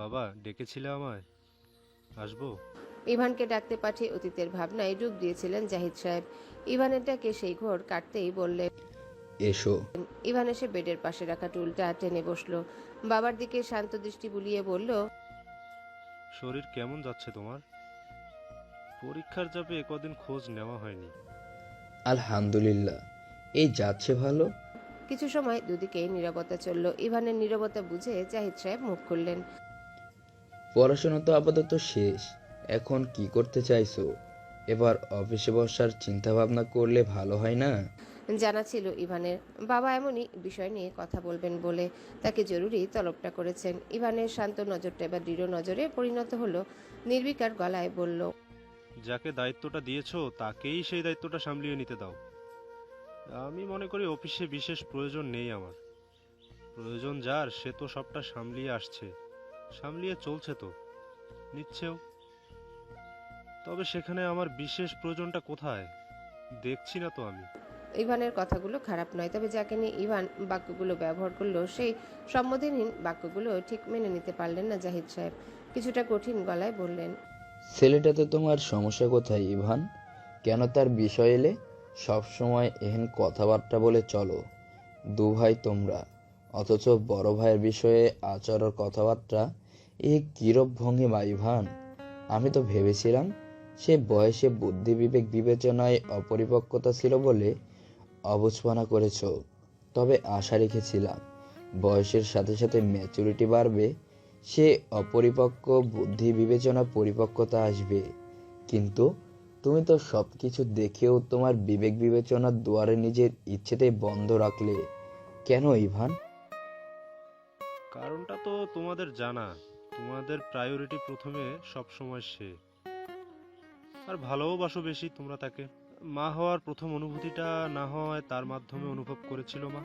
বাবা ডেকেছিলে আমায়। আসব? ইভানকে ডাকতে পাঠিয়ে অতীতের ভাবনায় ডুব দিয়েছিলেন জাহিদ সাহেব। ইভানের ডাকে সেই ঘোর কাটতেই বললেন এসো। ইভান এসে বেডের পাশে রাখা টুলটা টেনে বসল। বাবার দিকে শান্ত দৃষ্টি বুলিয়ে বলল শরীর কেমন যাচ্ছে তোমার? পরীক্ষার যাবে কদিন খোঁজ নেওয়া হয়নি। আলহামদুলিল্লাহ। এই যাচ্ছে ভালো? কিছু সময় দুদিকেই নীরবতা চলল। ইভানের নীরবতা বুঝে জাহিদ সাহেব মুখ খুললেন। পড়াশোনা তো আপাতত শেষ। এখন কি করতে চাইছো? এবার অফিসে বসার চিন্তা ভাবনা করলে ভালো হয় না? জানা ছিল ইভানের। বাবা এমনই বিষয় নিয়ে কথা বলবেন বলে তাকে জরুরি তলবটা করেছেন। ইভানের শান্ত নজরটা এবার দৃঢ় নজরে পরিণত হলো। নির্বিকার গলায় বলল যাকে দায়িত্বটা দিয়েছ তাকেই সেই দায়িত্বটা সামলিয়ে নিতে দাও। আমি মনে করি অফিসে বিশেষ প্রয়োজন নেই আমার। প্রয়োজন যার সে তো সবটা সামলিয়ে আসছে। সামলিয়ে চলছে তো। নিচ্ছেও। তবে সেখানে আমার বিশেষ প্রয়োজনটা কোথায়? দেখছি না তো আমি। ইভানের কথাগুলো খারাপ নয় তবে যাকে নিয়ে ইভান বাক্যগুলো ব্যবহার করল সেই সম্বোধনহীন বাক্যগুলো ঠিক মেনে নিতে পারলেন না জাহিদ সাহেব। কিছুটা কঠিন গলায় বললেন ছেলেটাতে তোমার সমস্যা কোথায় ইভান? কেন তার বিষয় এলে? সবসময় এহেন কথাবার্তা বলে চলো। দু ভাই তোমরা। অথচ বড় ভাইয়ের বিষয়ে আচরণ কথাবার্তা এ কিরূপ ভঙ্গিমা ইভান আমি তো ভেবেছিলাম, সে বয়সে বুদ্ধি বিবেক বিবেচনায় অপরিপক্কতা ছিল বলে অবুঝপনা করেছ। তবে আশা রেখেছিলাম, বয়সের সাথে সাথে ম্যাচুরিটি বাড়বে, সে অপরিপক্ক বুদ্ধি বিবেচনা পরিপক্কতা আসবে। কিন্তু তুমি তো সব কিছু দেখেও তোমার বিবেক বিবেচনার দুয়ারে নিজের ইচ্ছেতে বন্ধ রাখলে। কেন ইভান? কারণটা তো তোমাদের জানা। তোমাদের প্রায়োরিটি প্রথমে সব সময় সে। আর ভালোবাসো বেশি তোমরা তাকে। মা হওয়ার প্রথম অনুভূতিটা না হয় তার মাধ্যমে অনুভব করেছিল মা।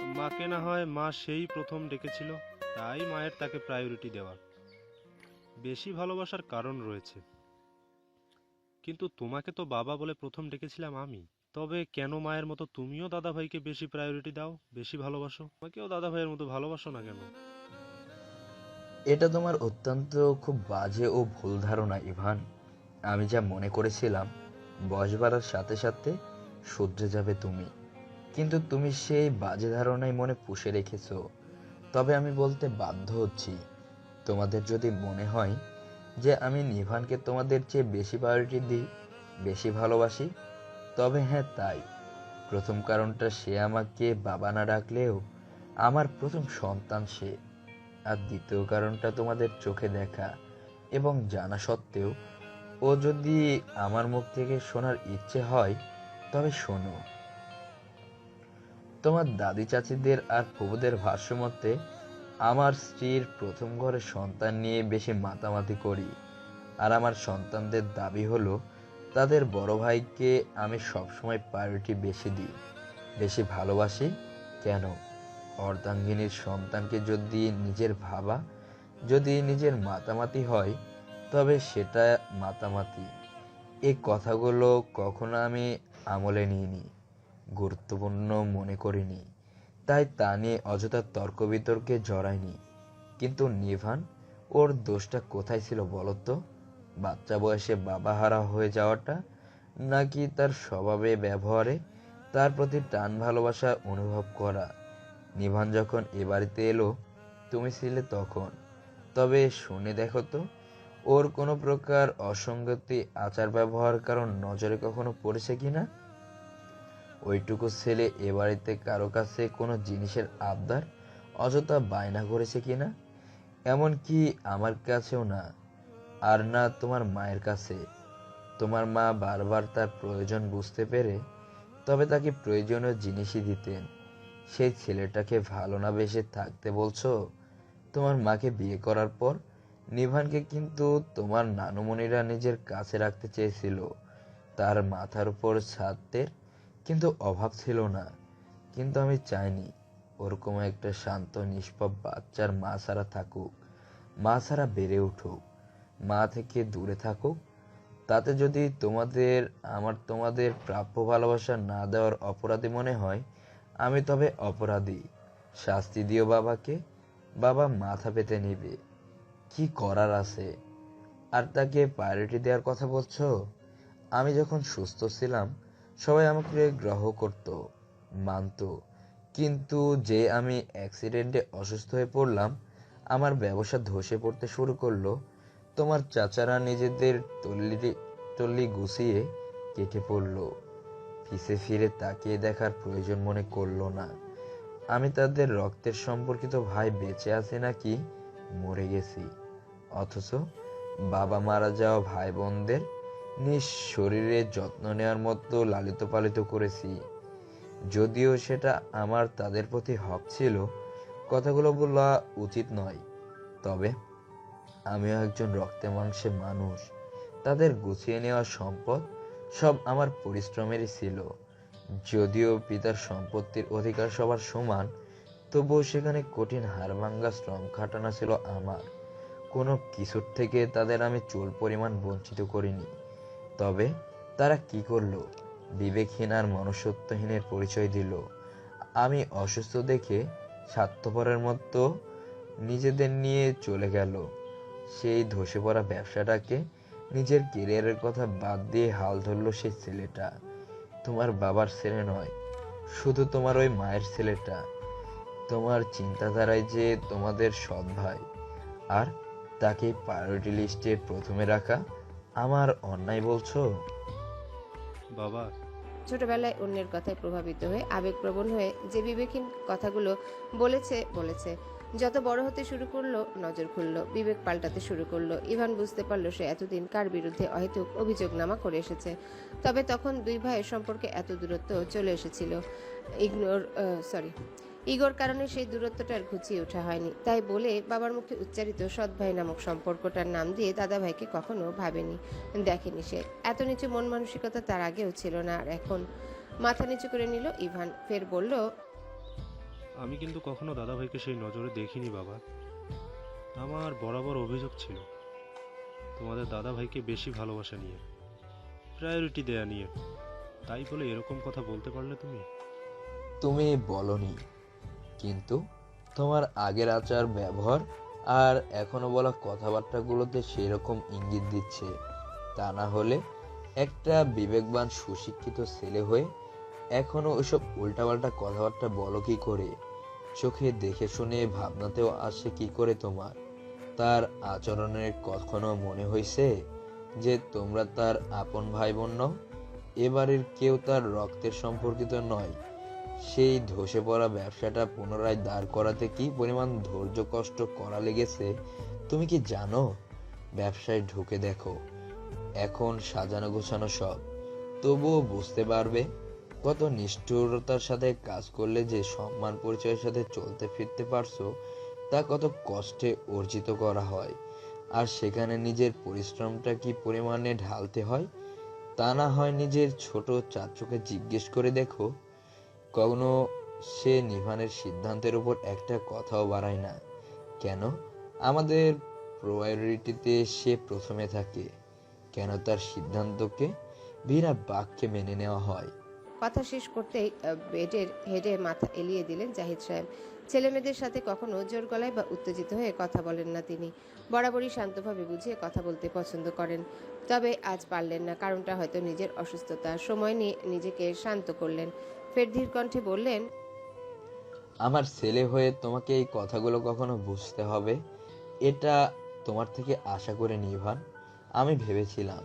মাকে না হয় মা সেই প্রথম ডেকেছিল, তাই মায়ের তাকে প্রায়োরিটি দেওয়া। বেশি ভালোবাসার কারণ রয়েছে। কিন্তু তোমাকে তো বাবা বলে প্রথম ডেকেছিলাম আমি। তবে কেন মায়ের মতো তুমিও দাদা ভাইকে বেশি প্রায়োরিটি দাও, বেশি ভালোবাসো? আমাকেও দাদা ভাইয়ের মতো ভালোবাসো না কেন? এটা তোমার অত্যন্ত খুব বাজে ও ভুল ধারণা, ইভান। আমি যা মনে করেছিলাম, বয়স বাড়ার সাথে সাথে শুধরে যাবে তুমি। কিন্তু তুমি সেই বাজে ধারণাই মনে পুষে রেখেছো। তবে আমি বলতে বাধ্য হচ্ছি, তোমাদের যদি মনে হয় যে আমি নিভানকে তোমাদের চেয়ে বেশি প্রায়োরিটি দিই, বেশি ভালোবাসি তবে হ্যাঁ তাই। প্রথম কারণটা সে আমাকে বাবা না ডাকলেও আমার প্রথম সন্তান সে। আর দ্বিতীয় কারণটা তোমাদের চোখে দেখা এবং জানা সত্ত্বেও ও যদি আমার মুখ থেকে শোনার ইচ্ছে হয়, তবে শোনো। তোমার দাদি চাচিদের আর প্রভুদের ভাষ্য মতে আমার স্ত্রীর প্রথম ঘরে সন্তান নিয়ে বেশি মাতামাতি করি। আর আমার সন্তানদের দাবি হলো তাদের বড় ভাইকে আমি সবসময় প্রায়োরিটি বেশি দিই। বেশি ভালোবাসি। কেন? অর্ধাঙ্গিনীর সন্তানকে যদি নিজের ভাবা, যদি নিজের মাতামাতি হয়, তবে সেটা মাতামাতি। এই কথাগুলো কখনো আমি আমলে নিইনি, গুরুত্বপূর্ণ মনে করিনি। তাই তা নিয়ে অযথা তর্ক বিতর্কে জড়াইনি। কিন্তু নিভান ওর দোষটা কোথায় ছিল বলতো? বাচ্চা বয়সে বাবা হারা হয়ে যাওয়াটা নাকি তার স্বভাবে, ব্যবহারে তার প্রতি টান ভালোবাসা অনুভব করা? নিভান যখন এ বাড়িতে এলো, তুমি ছিলে তখন। তবে শুনে দেখো তো, ওর কোনো প্রকার অসঙ্গতি, আচার ব্যবহার কারণ নজরে কখনো পড়েছে কি না ওইটুকু ছেলে এ বাড়িতে কারও কাছে কোনো জিনিসের আবদার, অযথা বায়না করেছে কিনা? এমনকি আমার কাছেও না। আর না তোমার মায়ের কাছে। তোমার মা বারবার তার প্রয়োজন বুঝতে পেরে তবে তাকে প্রয়োজনীয় জিনিসই দিতেন। সেই ছেলেটাকে ভালো না বেসে থাকতে বলছো? তোমার মাকে বিয়ে করার পর নিভানকে কিন্তু তোমার নানুমণিরা নিজের কাছে রাখতে চেয়েছিল। তার মাথার উপর ছাদের কিন্তু অভাব ছিল না। কিন্তু আমি চাইনি ওরকম একটা শান্ত, নিষ্পাপ বাচ্চার মা ছাড়া থাকুক। মা ছাড়া বেড়ে উঠুক। মা থেকে দূরে থাকুক। তাতে যদি তোমাদের, আমার তোমাদের প্রাপ্য ভালোবাসা না দেওয়ার অপরাধী মনে হয়, আমি তবে অপরাধী। শাস্তি দিও বাবাকে, বাবা মাথা পেতে নিবে। কি করার আছে? আর তাকে প্রায়োরিটি দেওয়ার কথা বলছো? আমি যখন সুস্থ ছিলাম, সবাই আমাকে গ্রহ করত, মানত। কিন্তু যে আমি অ্যাক্সিডেন্টে অসুস্থ হয়ে পড়লাম, আমার ব্যবসা ধসে পড়তে শুরু করল তোমার চাচারা নিজেদের তল্লি টল্লি গুছিয়ে কেটে পড়ল। পিছে ফিরে তাকিয়ে দেখার প্রয়োজন মনে করল না। আমি তাদের রক্তের সম্পর্কিত ভাই বেঁচে আছে নাকি মরে গেছি। অথচ বাবা মারা যাওয়া ভাই বোনদের নিজ শরীরে যত্ন নেওয়ার মতো লালিত পালিত করেছি। যদিও সেটা আমার তাদের প্রতি হক ছিল, কথাগুলো বলা উচিত নয়। তবে আমিও একজন রক্তে মাংসে মানুষ। তাদের গুছিয়ে নেওয়া সম্পদ সব আমার পরিশ্রমেরই ছিল। যদিও পিতার সম্পত্তির অধিকার সবার সমান, তবুও সেখানে কঠিন হাড়ভাঙ্গা শ্রম খাটানো ছিল আমার। কোনো কিছুর থেকে তাদের আমি চুল পরিমাণ বঞ্চিত করিনি। তবে তারা কি করল? বিবেকহীন আর মনুষ্যত্বহীনের পরিচয় দিল। আমি অসুস্থ দেখে স্বার্থপরের মতো নিজেদের নিয়ে চলে গেল। সেই ধসে পড়া ব্যবসাটাকে নিজের কেরিয়ারের কথা বাদ দিয়ে হাল ধরলো সেই ছেলেটা। তোমার বাবার ছেলে নয় শুধু তোমার ওই মায়ের ছেলেটা। তোমার চিন্তাধারায় যে তোমাদের সৎ ভাই আর তাকে প্রায়োরিটি লিস্টে প্রথমে রাখা আমার অন্যায় বলছো? বাবা। ছোটবেলায় অন্যের কথায় প্রভাবিত হয়ে আবেগপ্রবণ হয়ে যে বিবেকহীন কথাগুলো বলেছে বলেছে। যত বড় হতে শুরু করল, নজর খুলল, বিবেক পাল্টাতে শুরু করল। ইভান বুঝতে পারল সে এতদিন কার বিরুদ্ধে অহেতুক অভিযোগনামা করে এসেছে। তবে তখন দুই ভাইয়ের সম্পর্কে এত দূরত্ব চলে এসেছিল। ইগনোর সরি ইগোর কারণে সেই দূরত্বটার ঘুচিয়ে ওঠা হয়নি। তাই বলে বাবার মুখে উচ্চারিত সৎ ভাই নামক সম্পর্কটার নাম দিয়ে দাদা ভাইকে কখনো ভাবেনি, দেখেনি সে। এত নিচু মন মানসিকতা তার আগেও ছিল না আর এখন মাথা নিচু করে নিল ইভান। ফের বলল আমি কিন্তু কখনো দাদাভাইকে সেই নজরে দেখিনি, বাবা। আমার বরাবর অভিযোগ ছিল, তোমাদের দাদাভাইকে বেশি ভালোবাসা নিয়ে প্রায়োরিটি দেয়া নিয়ে। তাই বলে এরকম কথা বলতে পারলে তুমি? তুমি বলনি, কিন্তু তোমার আগের আচার, ব্যবহার আর এখনও বলা কথাবার্তাগুলোতে সেরকম ইঙ্গিত দিচ্ছে। তা না হলে একটা বিবেকবান, সুশিক্ষিত ছেলে হয়ে এখনও ওইসব উল্টাপাল্টা কথাবার্তা বলো কি করে? চোখে দেখে শুনে ভাবনাতেও আসে কি করে তোমার? তার আচরণের কখনো মনে হয়েছে যে তোমরা তার আপন ভাই বোন নও? এবারের কেউ তার রক্তের সম্পর্কিত নয়। সেই ধসে পড়া ব্যবসাটা পুনরায় দাঁড় করাতে কি পরিমাণ ধৈর্য কষ্ট করা লেগেছে, তুমি কি জানো? ব্যবসায় ঢুকে দেখো, এখন সাজানো গোছানো সব। তবুও বুঝতে পারবে কত নিষ্ঠুরতার সাথে কাজ করলে যে সম্মান পরিচয়ের সাথে চলতে ফিরতে পারছ, তা কত কষ্টে অর্জিত করা হয়। আর সেখানে নিজের পরিশ্রমটা কি পরিমাণে ঢালতে হয়? তা না হয় নিজের ছোট চাচুকে জিজ্ঞেস করে দেখো। কখনো সে নিভানের সিদ্ধান্তের উপর একটা কথাও বাড়ায় না। কেন? আমাদের প্রায়োরিটিতে সে প্রথমে থাকে। কেন তার সিদ্ধান্তকে বিনা বাক্যে মেনে নেওয়া হয়? কথা শেষ করতেই বেডের হেডে মাথা এলিয়ে দিলেন জাহিদ সাহেব। ছেলে মেয়েদের সাথে কখনো জোর গলায় বা উত্তেজিত হয়ে কথা বলেন না তিনি। বরাবরই শান্তভাবে বুঝিয়ে কথা বলতে পছন্দ করেন। তবে আজ পারলেন না, কারণটা হয়তো নিজের অসুস্থতা। সময় নিয়ে নিজেকে শান্ত করলেন। ফের ধীর কণ্ঠে বললেন, আমার ছেলে হয়ে তোমাকে এই কথাগুলো কখনো বুঝতে হবে? এটা তোমার থেকে আশা করে নিভান আমি ভেবেছিলাম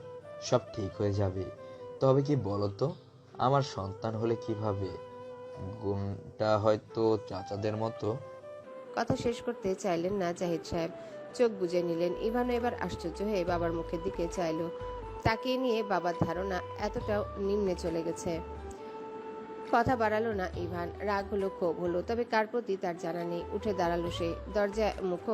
সব ঠিক হয়ে যাবে। তবে কি বলতো আমার সন্তান হলে কীভাবে? গুণটা হয়তো চাচাদের মতো। কথা শেষ করতে চাইলেন না জাহিদ সাহেব। চোখ বুজে নিলেন। ইভানও এবার আশ্চর্য হয়ে বাবার মুখের দিকে চাইল। তাকিয়ে নিয়ে বাবার ধারণা এতটাও নিম্নে চলে গেছে। কথা বাড়ালো না ইভান। রাগ হলো, ক্ষোভ হলো। তবে কার প্রতি তার জানা নেই। উঠে দাঁড়াল সে। দরজা মুখ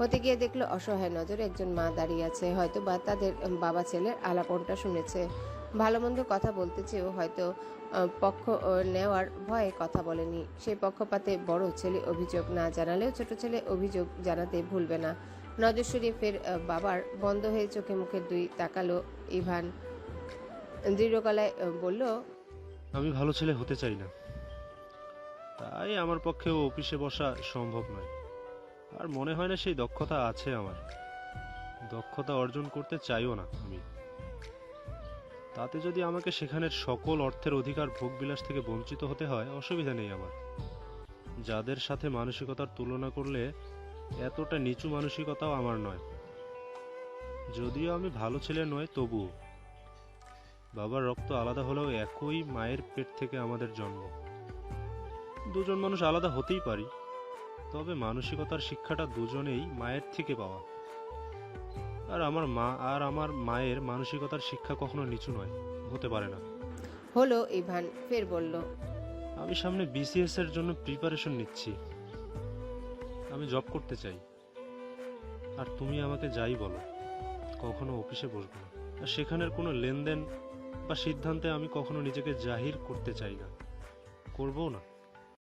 হতে গিয়ে দেখল অসহায় নজরে একজন মা দাঁড়িয়ে আছে। হয়তো বা তাদের বাবা ছেলের আলাপনটা শুনেছে। ভালো মন্দ কথা বলতে চেয়েও হয়তো পক্ষ নেওয়ার ভয়ে কথা বলেনি। সেই পক্ষপাতে বড় ছেলে অভিযোগ না জানালেও ছোট ছেলে অভিযোগ জানাতে ভুলবে না। নজর সরিয়ে ফের বাবার বন্ধ হয়ে চোখে মুখে দুই তাকালো ইভান। দৃঢ় গলায় আহ, বলল আমি ভালো ছেলে হতে চাই না। তাই আমার পক্ষেও অফিসে বসা সম্ভব নয়। আর মনে হয় না সেই দক্ষতা আছে আমার। দক্ষতা অর্জন করতে চাইও না আমি। তাতে যদি আমাকে সেখানের সকল অর্থের অধিকার ভোগবিলাস থেকে বঞ্চিত হতে হয়, অসুবিধা নেই আমার। যাদের সাথে মানসিকতার তুলনা করলে এতটা নিচু মানসিকতাও আমার নয়। যদিও আমি ভালো ছেলে নয় তবুও। বাবার রক্ত আলাদা হলেও একই মায়ের পেট থেকে আমাদের জন্ম। দুজন মানুষ আলাদা হতেই পারি, তবে মানসিকতার শিক্ষাটা দুজনেই মায়ের থেকে পাওয়া। আর আমার মা আর আমার মায়ের মানসিকতার শিক্ষা কখনো নিচু নয় হতে পারে না। হলো ইভান ফের বলল আমি সামনে বিসিএস এর জন্য প্রিপারেশন নিচ্ছি। আমি জব করতে চাই। আর তুমি আমাকে যাই বলো কখনো অফিসে বসবো না। আর সেখানের কোনো লেনদেন বা সিদ্ধান্তে আমি কখনো নিজেকে জাহির করতে চাই না। করবও না।